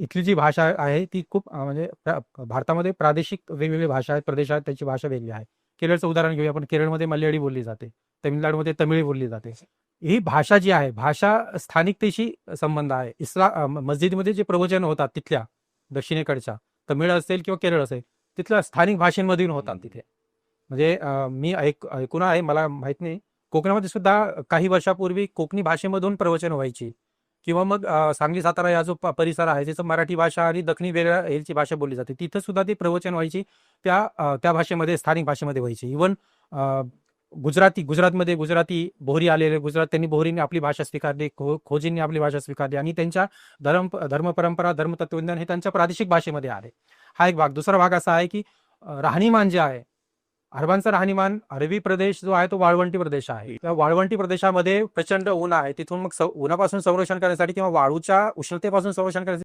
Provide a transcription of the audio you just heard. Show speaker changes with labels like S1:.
S1: इथली जी भाषा आहे ती खूप म्हणजे भारतामध्ये प्रादेशिक वेगवेगळी भाषा आहेत प्रदेश आहेत त्याची भाषा वेगळी आहे. केरळचं उदाहरण घेऊया आपण. केरळमध्ये मल्याळी बोलली जाते. तमिळनाडूमध्ये तमिळी बोलली जाते. ही भाषा जी आहे भाषा स्थानिकतेशी संबंध आहे. इस्ला मस्जिदमध्ये जे प्रवचन होतात तिथल्या दक्षिणेकडच्या तमिळ असेल किंवा केरळ असेल तिथल्या स्थानिक भाषेमधून होतात तिथे. म्हणजे मी ऐक ऐकून आहे मला माहीत नाही. कोकणामध्ये सुद्धा काही वर्षापूर्वी कोकणी भाषेमधून प्रवचन व्हायची. किंवा मग सांगली सातारा या जो प- परिसर आहे त्याचं मराठी भाषा आणि दक्षिणी वेगळ्या ह्याची भाषा बोलली जाते तिथं सुद्धा ती प्रवचन व्हायची त्या त्या भाषेमध्ये स्थानिक भाषेमध्ये व्हायची. इवन गुजराती गुजरातमध्ये गुजराती बोहरी आलेले गुजरात त्यांनी बोहरीने आपली भाषा स्वीकारली खो खोजींनी आपली भाषा स्वीकारली आणि त्यांच्या धर्म धर्म परंपरा धर्म हे त्यांच्या प्रादेशिक भाषेमध्ये आले. हा एक भाग. दुसरा भाग असा आहे की राहणीमान जे आहे अरबांचा राहणीमान अरबी प्रदेश जो आहे तो वाळवंटी प्रदेश आहे. त्या वाळवंटी प्रदेशामध्ये प्रचंड ऊन आहे. तिथून मग उन्हापासून संरक्षण करण्यासाठी किंवा वाळूच्या उष्णतेपासून संरक्षण करण्यासाठी